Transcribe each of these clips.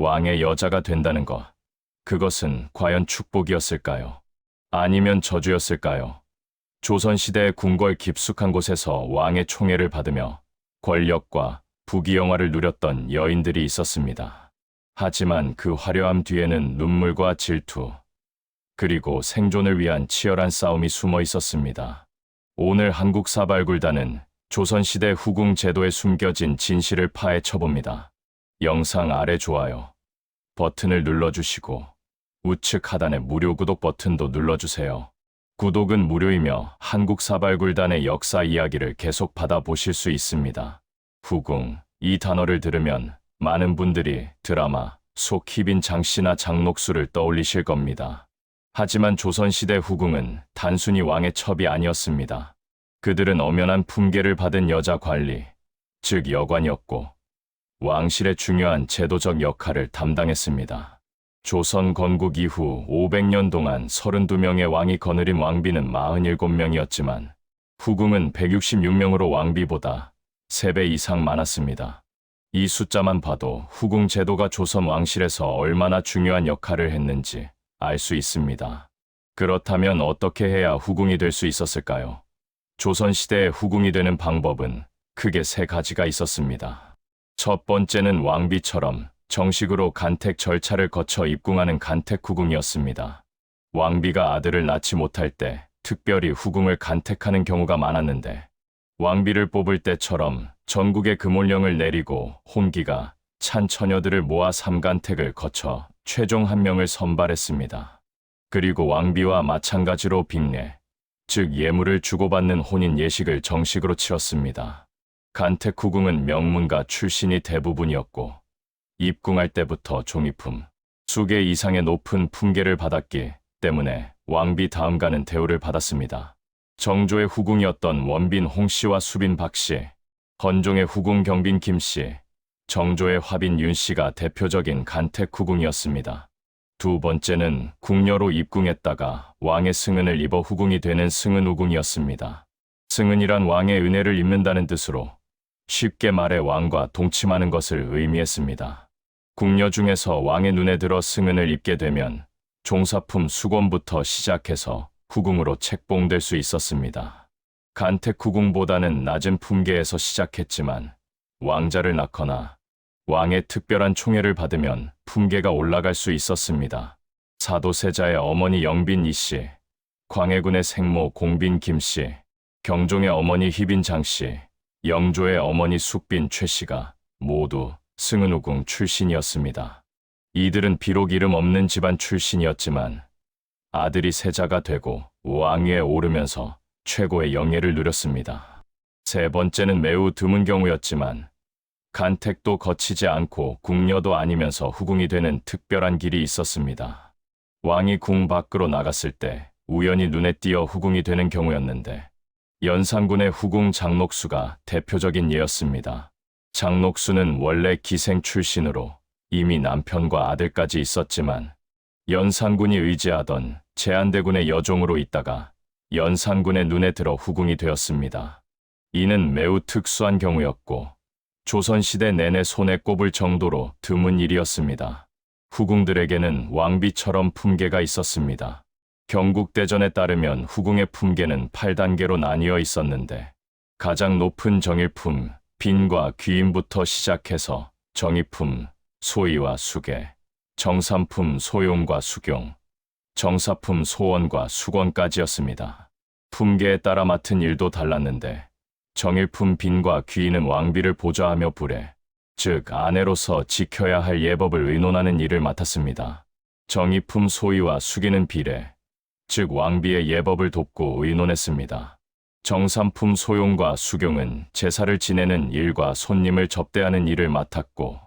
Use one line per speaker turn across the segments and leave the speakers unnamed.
왕의 여자가 된다는 것. 그것은 과연 축복이었을까요? 아니면 저주였을까요? 조선시대의 궁궐 깊숙한 곳에서 왕의 총애를 받으며 권력과 부귀영화를 누렸던 여인들이 있었습니다. 하지만 그 화려함 뒤에는 눈물과 질투, 그리고 생존을 위한 치열한 싸움이 숨어 있었습니다. 오늘 한국 사발굴단은 조선시대 후궁 제도에 숨겨진 진실을 파헤쳐 봅니다. 영상 아래 좋아요 버튼을 눌러주시고 우측 하단의 무료 구독 버튼도 눌러주세요. 구독은 무료이며 한국 사발굴단의 역사 이야기를 계속 받아보실 수 있습니다. 후궁, 이 단어를 들으면 많은 분들이 드라마 속 희빈 장씨나 장녹수를 떠올리실 겁니다. 하지만 조선시대 후궁은 단순히 왕의 첩이 아니었습니다. 그들은 엄연한 품계를 받은 여자 관리, 즉 여관이었고 왕실의 중요한 제도적 역할을 담당했습니다. 조선 건국 이후 500년 동안 32명의 왕이 거느린 왕비는 47명이었지만 후궁은 166명으로 왕비보다 3배 이상 많았습니다. 이 숫자만 봐도 후궁 제도가 조선 왕실에서 얼마나 중요한 역할을 했는지 알 수 있습니다. 그렇다면 어떻게 해야 후궁이 될 수 있었을까요? 조선시대의 후궁이 되는 방법은 크게 세 가지가 있었습니다. 첫 번째는 왕비처럼 정식으로 간택 절차를 거쳐 입궁하는 간택 후궁이었습니다. 왕비가 아들을 낳지 못할 때 특별히 후궁을 간택하는 경우가 많았는데 왕비를 뽑을 때처럼 전국에 금올령을 내리고 홍기가 찬 처녀들을 모아 삼간택을 거쳐 최종 한 명을 선발했습니다. 그리고 왕비와 마찬가지로 빅례, 즉 예물을 주고받는 혼인 예식을 정식으로 치렀습니다. 간택 후궁은 명문가 출신이 대부분이었고 입궁할 때부터 종이품, 수개 이상의 높은 품계를 받았기 때문에 왕비 다음가는 대우를 받았습니다. 정조의 후궁이었던 원빈 홍씨와 수빈 박씨, 헌종의 후궁 경빈 김씨, 정조의 화빈 윤씨가 대표적인 간택 후궁이었습니다. 두 번째는 궁녀로 입궁했다가 왕의 승은을 입어 후궁이 되는 승은 후궁이었습니다. 승은이란 왕의 은혜를 입는다는 뜻으로 쉽게 말해 왕과 동침하는 것을 의미했습니다. 궁녀 중에서 왕의 눈에 들어 승은을 입게 되면 종사품 수건부터 시작해서 후궁으로 책봉될 수 있었습니다. 간택 후궁보다는 낮은 품계에서 시작했지만 왕자를 낳거나 왕의 특별한 총애를 받으면 품계가 올라갈 수 있었습니다. 사도세자의 어머니 영빈 이씨, 광해군의 생모 공빈 김씨, 경종의 어머니 희빈 장씨, 영조의 어머니 숙빈 최씨가 모두 승은우궁 출신이었습니다. 이들은 비록 이름 없는 집안 출신이었지만 아들이 세자가 되고 왕위에 오르면서 최고의 영예를 누렸습니다. 세 번째는 매우 드문 경우였지만 간택도 거치지 않고 궁녀도 아니면서 후궁이 되는 특별한 길이 있었습니다. 왕이 궁 밖으로 나갔을 때 우연히 눈에 띄어 후궁이 되는 경우였는데 연산군의 후궁 장녹수가 대표적인 예였습니다. 장녹수는 원래 기생 출신으로 이미 남편과 아들까지 있었지만 연산군이 의지하던 제한대군의 여종으로 있다가 연산군의 눈에 들어 후궁이 되었습니다. 이는 매우 특수한 경우였고 조선시대 내내 손에 꼽을 정도로 드문 일이었습니다. 후궁들에게는 왕비처럼 품계가 있었습니다. 경국대전에 따르면 후궁의 품계는 8단계로 나뉘어 있었는데 가장 높은 정일품, 빈과 귀인부터 시작해서 정의품, 소위와 수계, 정삼품 소용과 수경, 정사품 소원과 수건까지였습니다. 품계에 따라 맡은 일도 달랐는데 정일품 빈과 귀인은 왕비를 보좌하며 불에, 즉 아내로서 지켜야 할 예법을 의논하는 일을 맡았습니다. 정의품 소위와 수기는 비례, 즉 왕비의 예법을 돕고 의논했습니다. 정삼품 소용과 수경은 제사를 지내는 일과 손님을 접대하는 일을 맡았고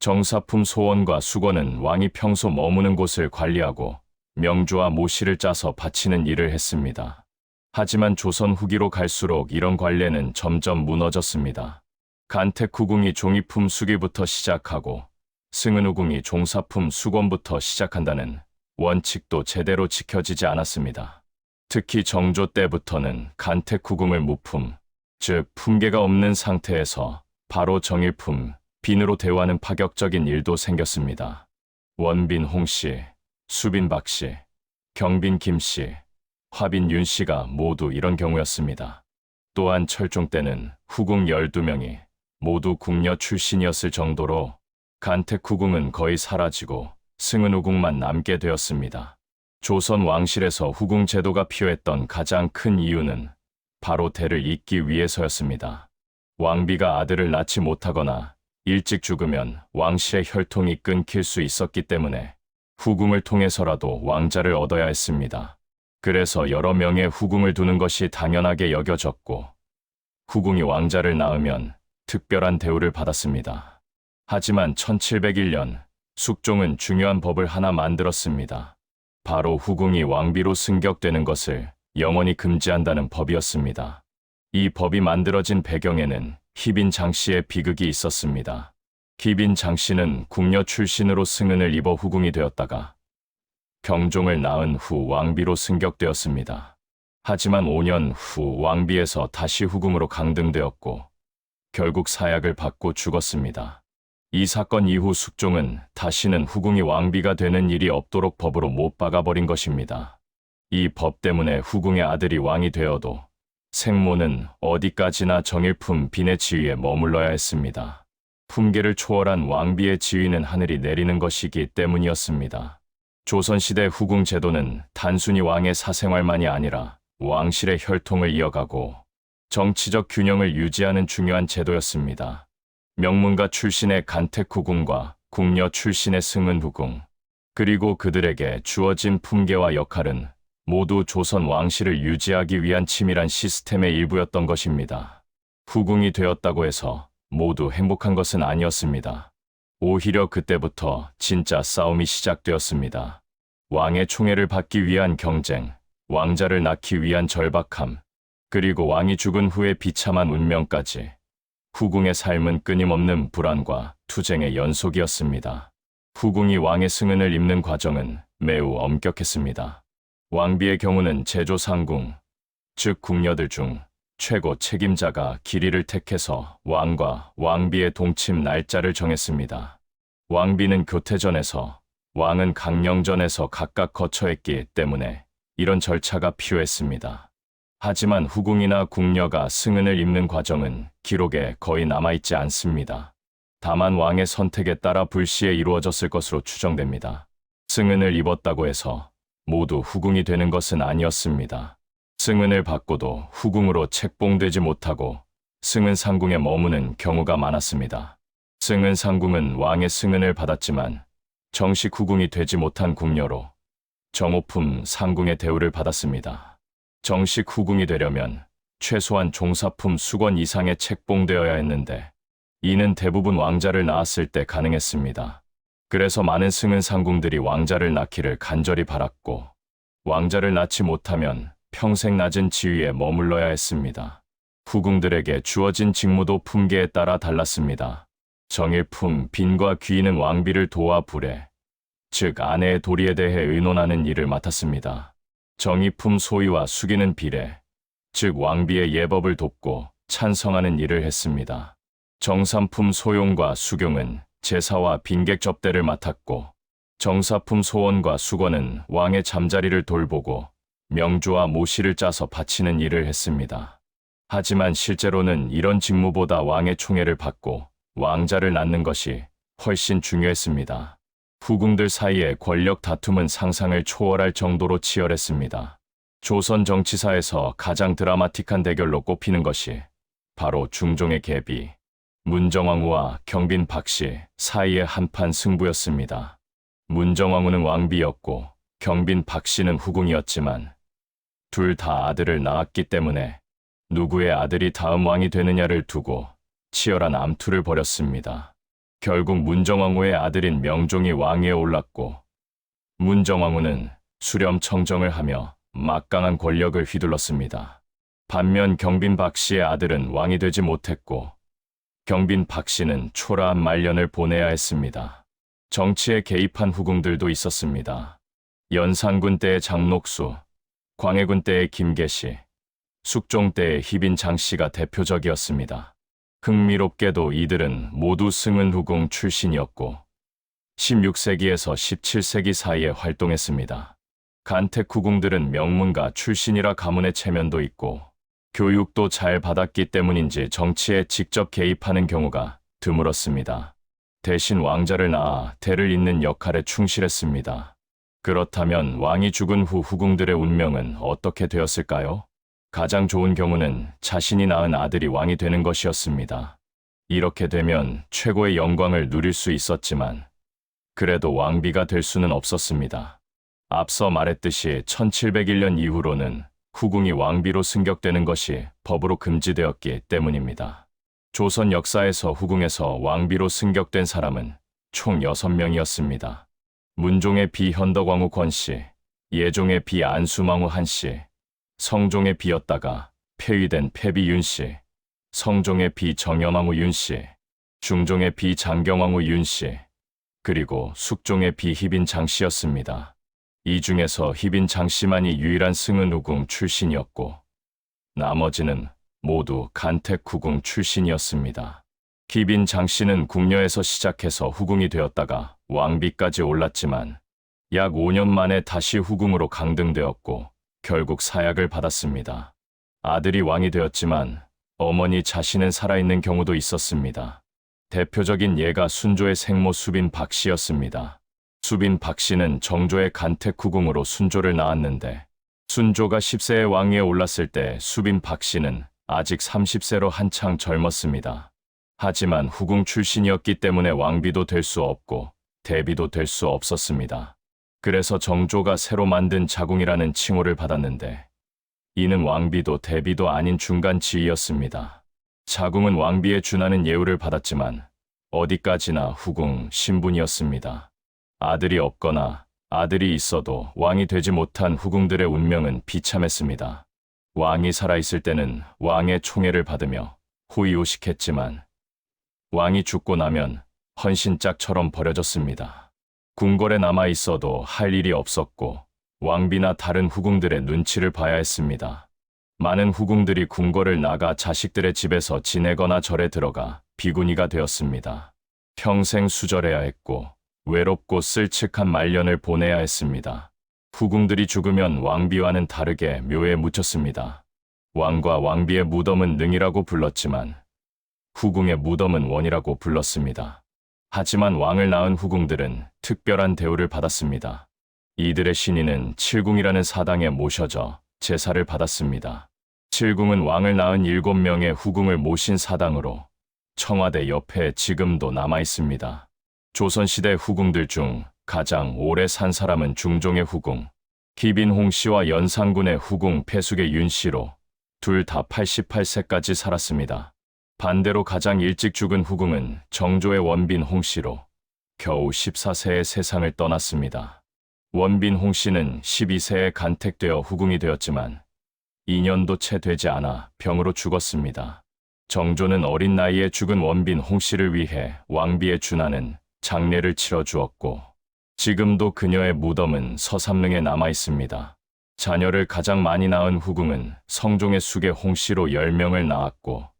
정사품 소원과 수건은 왕이 평소 머무는 곳을 관리하고 명주와 모시를 짜서 바치는 일을 했습니다. 하지만 조선 후기로 갈수록 이런 관례는 점점 무너졌습니다. 간택 후궁이 종이품 수기부터 시작하고 승은 후궁이 종사품 수건부터 시작한다는 원칙도 제대로 지켜지지 않았습니다. 특히 정조 때부터는 간택 후궁을 무품, 즉 품계가 없는 상태에서 바로 정일품, 빈으로 대우하는 파격적인 일도 생겼습니다. 원빈 홍 씨, 수빈 박 씨, 경빈 김 씨, 화빈 윤 씨가 모두 이런 경우였습니다. 또한 철종 때는 후궁 12명이 모두 궁녀 출신이었을 정도로 간택 후궁은 거의 사라지고 승은 후궁만 남게 되었습니다. 조선 왕실에서 후궁 제도가 필요했던 가장 큰 이유는 바로 대를 잇기 위해서였습니다. 왕비가 아들을 낳지 못하거나 일찍 죽으면 왕실의 혈통이 끊길 수 있었기 때문에 후궁을 통해서라도 왕자를 얻어야 했습니다. 그래서 여러 명의 후궁을 두는 것이 당연하게 여겨졌고 후궁이 왕자를 낳으면 특별한 대우를 받았습니다. 하지만 1701년 숙종은 중요한 법을 하나 만들었습니다. 바로 후궁이 왕비로 승격되는 것을 영원히 금지한다는 법이었습니다. 이 법이 만들어진 배경에는 희빈 장 씨의 비극이 있었습니다. 희빈 장 씨는 궁녀 출신으로 승은을 입어 후궁이 되었다가 경종을 낳은 후 왕비로 승격되었습니다. 하지만 5년 후 왕비에서 다시 후궁으로 강등되었고 결국 사약을 받고 죽었습니다. 이 사건 이후 숙종은 다시는 후궁이 왕비가 되는 일이 없도록 법으로 못 박아버린 것입니다. 이 법 때문에 후궁의 아들이 왕이 되어도 생모는 어디까지나 정일품 빈의 지위에 머물러야 했습니다. 품계를 초월한 왕비의 지위는 하늘이 내리는 것이기 때문이었습니다. 조선시대 후궁 제도는 단순히 왕의 사생활만이 아니라 왕실의 혈통을 이어가고 정치적 균형을 유지하는 중요한 제도였습니다. 명문가 출신의 간택 후궁과 궁녀 출신의 승은 후궁, 그리고 그들에게 주어진 품계와 역할은 모두 조선 왕실을 유지하기 위한 치밀한 시스템의 일부였던 것입니다. 후궁이 되었다고 해서 모두 행복한 것은 아니었습니다. 오히려 그때부터 진짜 싸움이 시작되었습니다. 왕의 총애를 받기 위한 경쟁, 왕자를 낳기 위한 절박함, 그리고 왕이 죽은 후에 비참한 운명까지 후궁의 삶은 끊임없는 불안과 투쟁의 연속이었습니다. 후궁이 왕의 승은을 입는 과정은 매우 엄격했습니다. 왕비의 경우는 제조 상궁, 즉 궁녀들 중 최고 책임자가 길이를 택해서 왕과 왕비의 동침 날짜를 정했습니다. 왕비는 교태전에서 왕은 강령전에서 각각 거처했기 때문에 이런 절차가 필요했습니다. 하지만 후궁이나 궁녀가 승은을 입는 과정은 기록에 거의 남아있지 않습니다. 다만 왕의 선택에 따라 불시에 이루어졌을 것으로 추정됩니다. 승은을 입었다고 해서 모두 후궁이 되는 것은 아니었습니다. 승은을 받고도 후궁으로 책봉되지 못하고 승은 상궁에 머무는 경우가 많았습니다. 승은 상궁은 왕의 승은을 받았지만 정식 후궁이 되지 못한 궁녀로 정오품 상궁의 대우를 받았습니다. 정식 후궁이 되려면 최소한 종사품 수건 이상의 책봉되어야 했는데 이는 대부분 왕자를 낳았을 때 가능했습니다. 그래서 많은 승은 상궁들이 왕자를 낳기를 간절히 바랐고 왕자를 낳지 못하면 평생 낮은 지위에 머물러야 했습니다. 후궁들에게 주어진 직무도 품계에 따라 달랐습니다. 정일품, 빈과 귀인은 왕비를 도와 불에, 즉 아내의 도리에 대해 의논하는 일을 맡았습니다. 정의품 소위와 숙이는 비례, 즉 왕비의 예법을 돕고 찬성하는 일을 했습니다. 정삼품 소용과 수경은 제사와 빈객 접대를 맡았고 정사품 소원과 수건은 왕의 잠자리를 돌보고 명주와 모시를 짜서 바치는 일을 했습니다. 하지만 실제로는 이런 직무보다 왕의 총애를 받고 왕자를 낳는 것이 훨씬 중요했습니다. 후궁들 사이의 권력 다툼은 상상을 초월할 정도로 치열했습니다. 조선 정치사에서 가장 드라마틱한 대결로 꼽히는 것이 바로 중종의 계비, 문정왕후와 경빈 박씨 사이의 한판 승부였습니다. 문정왕후는 왕비였고 경빈 박씨는 후궁이었지만 둘 다 아들을 낳았기 때문에 누구의 아들이 다음 왕이 되느냐를 두고 치열한 암투를 벌였습니다. 결국 문정왕후의 아들인 명종이 왕위에 올랐고 문정왕후는 수렴 청정을 하며 막강한 권력을 휘둘렀습니다. 반면 경빈 박 씨의 아들은 왕이 되지 못했고 경빈 박 씨는 초라한 말년을 보내야 했습니다. 정치에 개입한 후궁들도 있었습니다. 연산군 때의 장록수, 광해군 때의 김계시, 숙종 때의 희빈 장씨가 대표적이었습니다. 흥미롭게도 이들은 모두 승은 후궁 출신이었고 16세기에서 17세기 사이에 활동했습니다. 간택 후궁들은 명문가 출신이라 가문의 체면도 있고 교육도 잘 받았기 때문인지 정치에 직접 개입하는 경우가 드물었습니다. 대신 왕자를 낳아 대를 잇는 역할에 충실했습니다. 그렇다면 왕이 죽은 후 후궁들의 운명은 어떻게 되었을까요? 가장 좋은 경우는 자신이 낳은 아들이 왕이 되는 것이었습니다. 이렇게 되면 최고의 영광을 누릴 수 있었지만 그래도 왕비가 될 수는 없었습니다. 앞서 말했듯이 1701년 이후로는 후궁이 왕비로 승격되는 것이 법으로 금지되었기 때문입니다. 조선 역사에서 후궁에서 왕비로 승격된 사람은 총 6명이었습니다. 문종의 비현덕왕후 권씨, 예종의 비안수망후 한씨, 성종의 비였다가 폐위된 폐비 윤 씨, 성종의 비정여망후 윤 씨, 중종의 비장경왕후 윤 씨, 그리고 숙종의 비희빈 장 씨였습니다. 이 중에서 희빈 장 씨만이 유일한 승은 후궁 출신이었고 나머지는 모두 간택 후궁 출신이었습니다. 희빈 장 씨는 궁녀에서 시작해서 후궁이 되었다가 왕비까지 올랐지만 약 5년 만에 다시 후궁으로 강등되었고 결국 사약을 받았습니다. 아들이 왕이 되었지만 어머니 자신은 살아있는 경우도 있었습니다. 대표적인 예가 순조의 생모 수빈 박 씨였습니다. 수빈 박 씨는 정조의 간택 후궁으로 순조를 낳았는데 순조가 10세의 왕위에 올랐을 때 수빈 박 씨는 아직 30세로 한창 젊었습니다. 하지만 후궁 출신이었기 때문에 왕비도 될 수 없고 대비도 될 수 없었습니다. 그래서 정조가 새로 만든 자궁이라는 칭호를 받았는데 이는 왕비도 대비도 아닌 중간 지위였습니다. 자궁은 왕비에 준하는 예우를 받았지만 어디까지나 후궁 신분이었습니다. 아들이 없거나 아들이 있어도 왕이 되지 못한 후궁들의 운명은 비참했습니다. 왕이 살아있을 때는 왕의 총애를 받으며 호의호식했지만 왕이 죽고 나면 헌신짝처럼 버려졌습니다. 궁궐에 남아 있어도 할 일이 없었고 왕비나 다른 후궁들의 눈치를 봐야 했습니다. 많은 후궁들이 궁궐을 나가 자식들의 집에서 지내거나 절에 들어가 비구니가 되었습니다. 평생 수절해야 했고 외롭고 쓸칙한 말년을 보내야 했습니다. 후궁들이 죽으면 왕비와는 다르게 묘에 묻혔습니다. 왕과 왕비의 무덤은 능이라고 불렀지만 후궁의 무덤은 원이라고 불렀습니다. 하지만 왕을 낳은 후궁들은 특별한 대우를 받았습니다. 이들의 신인은 칠궁이라는 사당에 모셔져 제사를 받았습니다. 칠궁은 왕을 낳은 일곱 명의 후궁을 모신 사당으로 청와대 옆에 지금도 남아 있습니다. 조선시대 후궁들 중 가장 오래 산 사람은 중종의 후궁, 기빈홍 씨와 연산군의 후궁 폐숙의 윤 씨로 둘 다 88세까지 살았습니다. 반대로 가장 일찍 죽은 후궁은 정조의 원빈 홍 씨로 겨우 14세에 세상을 떠났습니다. 원빈 홍 씨는 12세에 간택되어 후궁이 되었지만 2년도 채 되지 않아 병으로 죽었습니다. 정조는 어린 나이에 죽은 원빈 홍 씨를 위해 왕비에 준하는 장례를 치러 주었고 지금도 그녀의 무덤은 서삼릉에 남아 있습니다. 자녀를 가장 많이 낳은 후궁은 성종의 숙의 홍 씨로 10명을 낳았고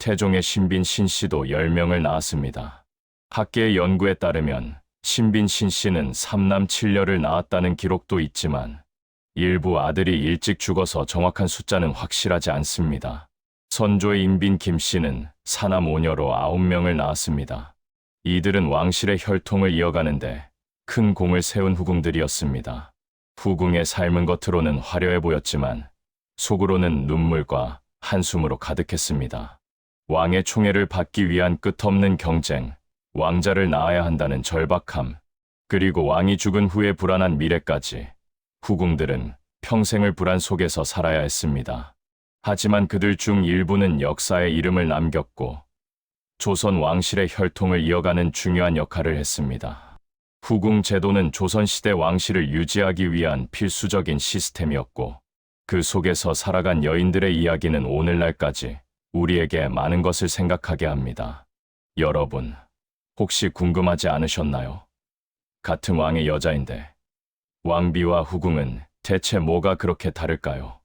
태종의 신빈 신 씨도 10명을 낳았습니다. 학계의 연구에 따르면 신빈 신 씨는 3남 7녀를 낳았다는 기록도 있지만 일부 아들이 일찍 죽어서 정확한 숫자는 확실하지 않습니다. 선조의 인빈 김 씨는 사남 5녀로 9명을 낳았습니다. 이들은 왕실의 혈통을 이어가는데 큰 공을 세운 후궁들이었습니다. 후궁의 삶은 겉으로는 화려해 보였지만 속으로는 눈물과 한숨으로 가득했습니다. 왕의 총애를 받기 위한 끝없는 경쟁, 왕자를 낳아야 한다는 절박함, 그리고 왕이 죽은 후의 불안한 미래까지 후궁들은 평생을 불안 속에서 살아야 했습니다. 하지만 그들 중 일부는 역사에 이름을 남겼고 조선 왕실의 혈통을 이어가는 중요한 역할을 했습니다. 후궁 제도는 조선시대 왕실을 유지하기 위한 필수적인 시스템이었고 그 속에서 살아간 여인들의 이야기는 오늘날까지 우리에게 많은 것을 생각하게 합니다. 여러분, 혹시 궁금하지 않으셨나요? 같은 왕의 여자인데 왕비와 후궁은 대체 뭐가 그렇게 다를까요?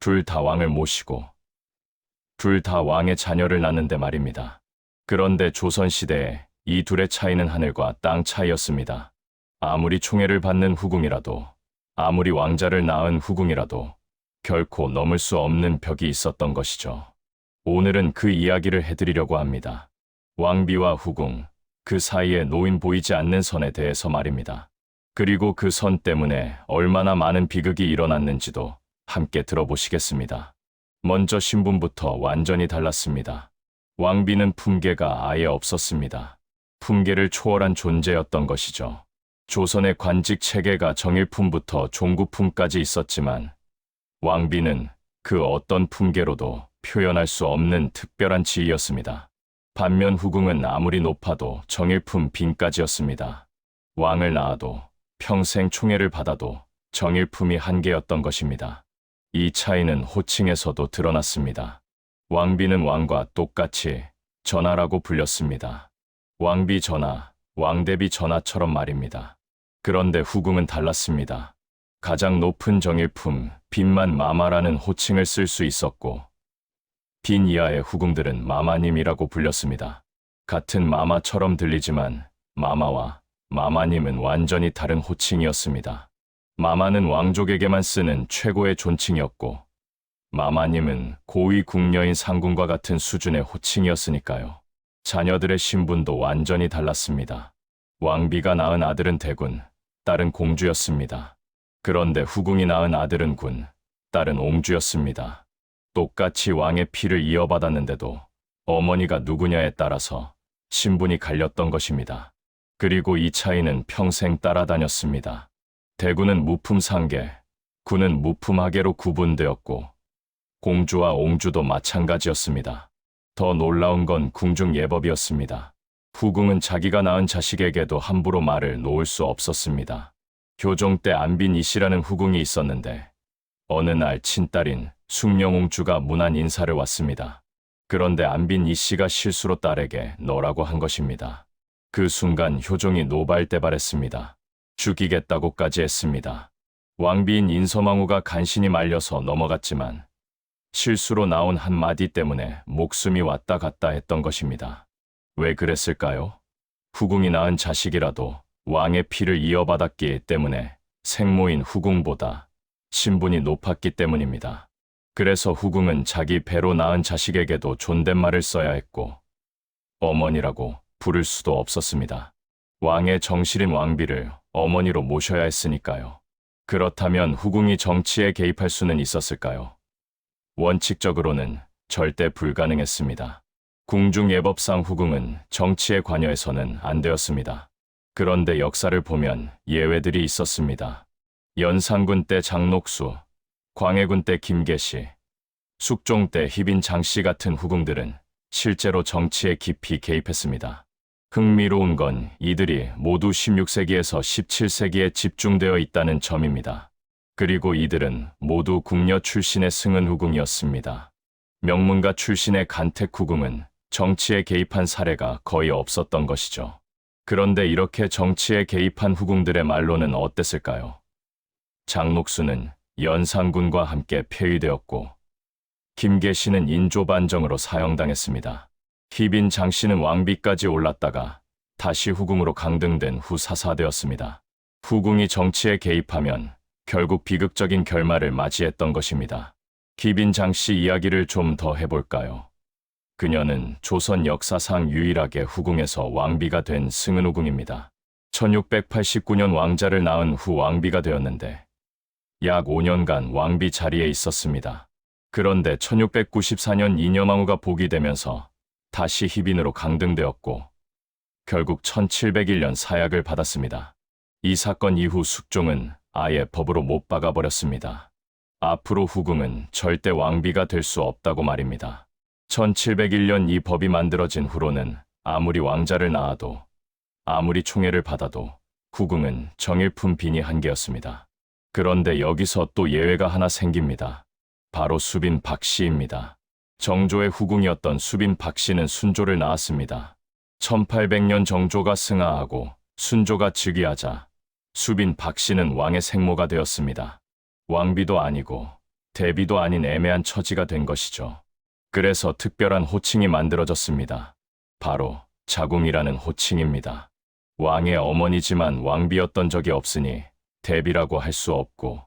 둘 다 왕을 모시고 둘 다 왕의 자녀를 낳는데 말입니다. 그런데 조선시대에 이 둘의 차이는 하늘과 땅 차이였습니다. 아무리 총애를 받는 후궁이라도, 아무리 왕자를 낳은 후궁이라도 결코 넘을 수 없는 벽이 있었던 것이죠. 오늘은 그 이야기를 해드리려고 합니다. 왕비와 후궁, 그 사이에 노인 보이지 않는 선에 대해서 말입니다. 그리고 그 선 때문에 얼마나 많은 비극이 일어났는지도 함께 들어보시겠습니다. 먼저 신분부터 완전히 달랐습니다. 왕비는 품계가 아예 없었습니다. 품계를 초월한 존재였던 것이죠. 조선의 관직 체계가 정일품부터 종구품까지 있었지만 왕비는 그 어떤 품계로도 표현할 수 없는 특별한 지위였습니다. 반면 후궁은 아무리 높아도 정일품 빈까지였습니다. 왕을 낳아도 평생 총애를 받아도 정일품이 한계였던 것입니다. 이 차이는 호칭에서도 드러났습니다. 왕비는 왕과 똑같이 전하라고 불렸습니다. 왕비 전하, 왕대비 전하처럼 말입니다. 그런데 후궁은 달랐습니다. 가장 높은 정일품, 빈만 마마라는 호칭을 쓸 수 있었고, 빈 이하의 후궁들은 마마님이라고 불렸습니다. 같은 마마처럼 들리지만 마마와 마마님은 완전히 다른 호칭이었습니다. 마마는 왕족에게만 쓰는 최고의 존칭이었고, 마마님은 고위 궁녀인 상궁과 같은 수준의 호칭이었으니까요. 자녀들의 신분도 완전히 달랐습니다. 왕비가 낳은 아들은 대군, 딸은 공주였습니다. 그런데 후궁이 낳은 아들은 군, 딸은 옹주였습니다. 똑같이 왕의 피를 이어받았는데도 어머니가 누구냐에 따라서 신분이 갈렸던 것입니다. 그리고 이 차이는 평생 따라다녔습니다. 대군은 무품상계, 군은 무품하계로 구분되었고 공주와 옹주도 마찬가지였습니다. 더 놀라운 건 궁중 예법이었습니다. 후궁은 자기가 낳은 자식에게도 함부로 말을 놓을 수 없었습니다. 교종 때 안빈 이씨라는 후궁이 있었는데 어느 날 친딸인 숙명옹주가 문안 인사를 왔습니다. 그런데 안빈 이씨가 실수로 딸에게 너라고 한 것입니다. 그 순간 효종이 노발대발했습니다. 죽이겠다고까지 했습니다. 왕비인 인서망우가 간신히 말려서 넘어갔지만 실수로 나온 한마디 때문에 목숨이 왔다 갔다 했던 것입니다. 왜 그랬을까요? 후궁이 낳은 자식이라도 왕의 피를 이어받았기 때문에 생모인 후궁보다 신분이 높았기 때문입니다. 그래서 후궁은 자기 배로 낳은 자식에게도 존댓말을 써야 했고 어머니라고 부를 수도 없었습니다. 왕의 정실인 왕비를 어머니로 모셔야 했으니까요. 그렇다면 후궁이 정치에 개입할 수는 있었을까요? 원칙적으로는 절대 불가능했습니다. 궁중예법상 후궁은 정치에 관여해서는 안 되었습니다. 그런데 역사를 보면 예외들이 있었습니다. 연산군 때 장록수, 광해군 때 김계시, 숙종 때 희빈 장씨 같은 후궁들은 실제로 정치에 깊이 개입했습니다. 흥미로운 건 이들이 모두 16세기에서 17세기에 집중되어 있다는 점입니다. 그리고 이들은 모두 궁녀 출신의 승은 후궁이었습니다. 명문가 출신의 간택 후궁은 정치에 개입한 사례가 거의 없었던 것이죠. 그런데 이렇게 정치에 개입한 후궁들의 말로는 어땠을까요? 장록수는 연산군과 함께 폐위되었고 김계시는 인조반정으로 사형당했습니다. 희빈 장씨는 왕비까지 올랐다가 다시 후궁으로 강등된 후 사사되었습니다. 후궁이 정치에 개입하면 결국 비극적인 결말을 맞이했던 것입니다. 기빈 장씨 이야기를 좀 더 해볼까요? 그녀는 조선 역사상 유일하게 후궁에서 왕비가 된 승은후궁입니다. 1689년 왕자를 낳은 후 왕비가 되었는데 약 5년간 왕비 자리에 있었습니다. 그런데 1694년 이녀망후가 복이 되면서 다시 희빈으로 강등되었고 결국 1701년 사약을 받았습니다. 이 사건 이후 숙종은 아예 법으로 못 박아버렸습니다. 앞으로 후궁은 절대 왕비가 될 수 없다고 말입니다. 1701년 이 법이 만들어진 후로는 아무리 왕자를 낳아도 아무리 총애를 받아도 후궁은 정일품 빈이 한계였습니다. 그런데 여기서 또 예외가 하나 생깁니다. 바로 수빈 박씨입니다. 정조의 후궁이었던 수빈 박씨는 순조를 낳았습니다. 1800년 정조가 승하하고 순조가 즉위하자 수빈 박씨는 왕의 생모가 되었습니다. 왕비도 아니고 대비도 아닌 애매한 처지가 된 것이죠. 그래서 특별한 호칭이 만들어졌습니다. 바로 자궁이라는 호칭입니다. 왕의 어머니지만 왕비였던 적이 없으니 대비라고 할 수 없고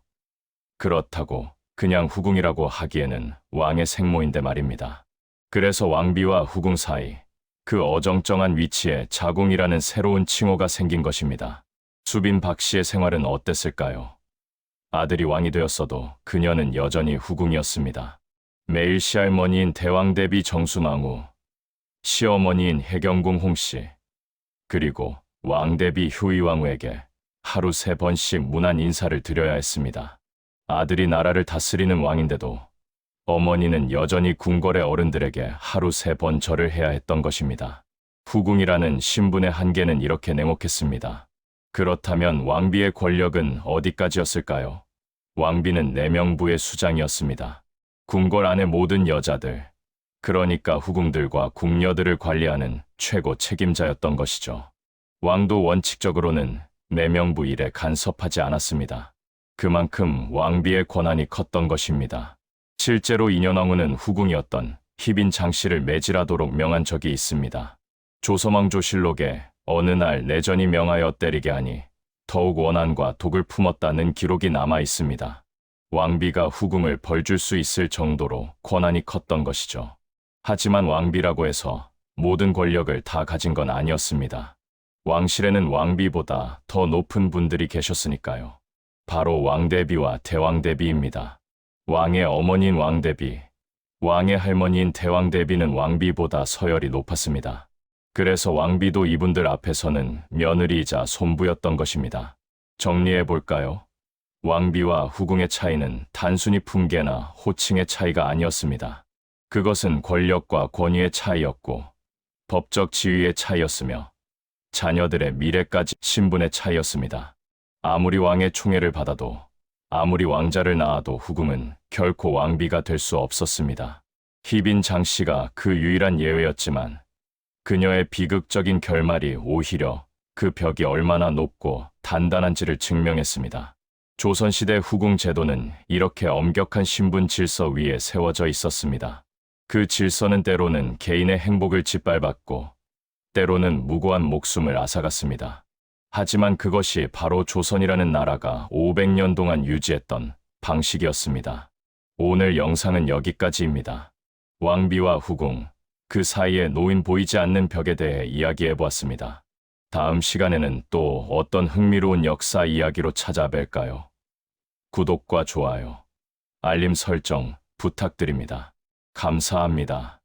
그렇다고 그냥 후궁이라고 하기에는 왕의 생모인데 말입니다. 그래서 왕비와 후궁 사이 그 어정쩡한 위치에 자궁이라는 새로운 칭호가 생긴 것입니다. 수빈 박 씨의 생활은 어땠을까요? 아들이 왕이 되었어도 그녀는 여전히 후궁이었습니다. 매일 시할머니인 대왕대비 정수망후, 시어머니인 해경궁 홍씨, 그리고 왕대비 효의왕후에게 하루 세 번씩 문안 인사를 드려야 했습니다. 아들이 나라를 다스리는 왕인데도 어머니는 여전히 궁궐의 어른들에게 하루 세 번 절을 해야 했던 것입니다. 후궁이라는 신분의 한계는 이렇게 냉혹했습니다. 그렇다면 왕비의 권력은 어디까지였을까요? 왕비는 내명부의 수장이었습니다. 궁궐 안의 모든 여자들, 그러니까 후궁들과 궁녀들을 관리하는 최고 책임자였던 것이죠. 왕도 원칙적으로는 내명부 일에 간섭하지 않았습니다. 그만큼 왕비의 권한이 컸던 것입니다. 실제로 인현왕후는 후궁이었던 희빈 장씨를 매질하도록 명한 적이 있습니다. 조서망조실록에 어느 날 내전이 명하여 때리게 하니 더욱 원한과 독을 품었다는 기록이 남아 있습니다. 왕비가 후궁을 벌줄 수 있을 정도로 권한이 컸던 것이죠. 하지만 왕비라고 해서 모든 권력을 다 가진 건 아니었습니다. 왕실에는 왕비보다 더 높은 분들이 계셨으니까요. 바로 왕대비와 대왕대비입니다. 왕의 어머니인 왕대비, 왕의 할머니인 대왕대비는 왕비보다 서열이 높았습니다. 그래서 왕비도 이분들 앞에서는 며느리이자 손부였던 것입니다. 정리해 볼까요? 왕비와 후궁의 차이는 단순히 품계나 호칭의 차이가 아니었습니다. 그것은 권력과 권위의 차이였고, 법적 지위의 차이였으며, 자녀들의 미래까지 신분의 차이였습니다. 아무리 왕의 총애를 받아도, 아무리 왕자를 낳아도 후궁은 결코 왕비가 될 수 없었습니다. 희빈 장씨가 그 유일한 예외였지만, 그녀의 비극적인 결말이 오히려 그 벽이 얼마나 높고 단단한지를 증명했습니다. 조선시대 후궁 제도는 이렇게 엄격한 신분 질서 위에 세워져 있었습니다. 그 질서는 때로는 개인의 행복을 짓밟았고, 때로는 무고한 목숨을 앗아갔습니다. 하지만 그것이 바로 조선이라는 나라가 500년 동안 유지했던 방식이었습니다. 오늘 영상은 여기까지입니다. 왕비와 후궁, 그 사이에 놓인 보이지 않는 벽에 대해 이야기해 보았습니다. 다음 시간에는 또 어떤 흥미로운 역사 이야기로 찾아뵐까요? 구독과 좋아요, 알림 설정 부탁드립니다. 감사합니다.